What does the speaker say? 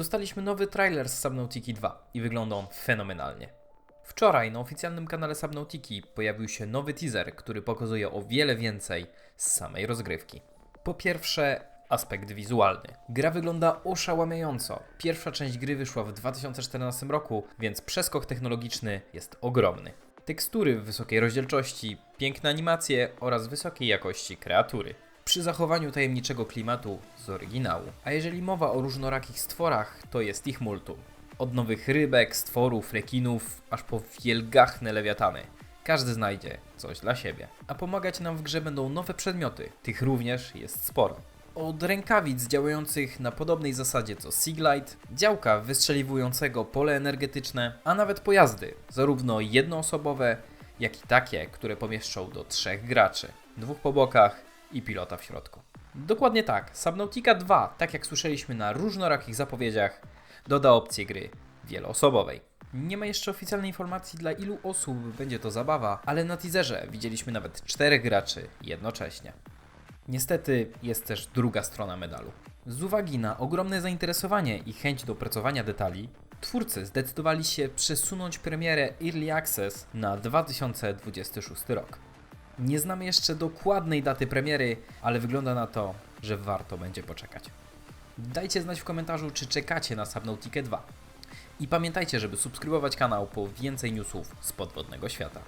Dostaliśmy nowy trailer z Subnautiki 2 i wygląda on fenomenalnie. Wczoraj na oficjalnym kanale Subnautiki pojawił się nowy teaser, który pokazuje o wiele więcej z samej rozgrywki. Po pierwsze, aspekt wizualny. Gra wygląda oszałamiająco. Pierwsza część gry wyszła w 2014 roku, więc przeskok technologiczny jest ogromny. Tekstury w wysokiej rozdzielczości, piękne animacje oraz wysokiej jakości kreatury. Przy zachowaniu tajemniczego klimatu z oryginału. A jeżeli mowa o różnorakich stworach, to jest ich multum. Od nowych rybek, stworów, rekinów, aż po wielgachne lewiatany. Każdy znajdzie coś dla siebie. A pomagać nam w grze będą nowe przedmioty. Tych również jest sporo. Od rękawic działających na podobnej zasadzie co Siglite, działka wystrzeliwującego pole energetyczne, a nawet pojazdy, zarówno jednoosobowe, jak i takie, które pomieszczą do trzech graczy, dwóch po bokach i pilota w środku. Dokładnie tak, Subnautica 2, tak jak słyszeliśmy na różnorakich zapowiedziach, doda opcję gry wieloosobowej. Nie ma jeszcze oficjalnej informacji dla ilu osób będzie to zabawa, ale na teaserze widzieliśmy nawet czterech graczy jednocześnie. Niestety jest też druga strona medalu. Z uwagi na ogromne zainteresowanie i chęć do opracowania detali, twórcy zdecydowali się przesunąć premierę Early Access na 2026 rok. Nie znamy jeszcze dokładnej daty premiery, ale wygląda na to, że warto będzie poczekać. Dajcie znać w komentarzu, czy czekacie na Subnautica 2. I pamiętajcie, żeby subskrybować kanał po więcej newsów z podwodnego świata.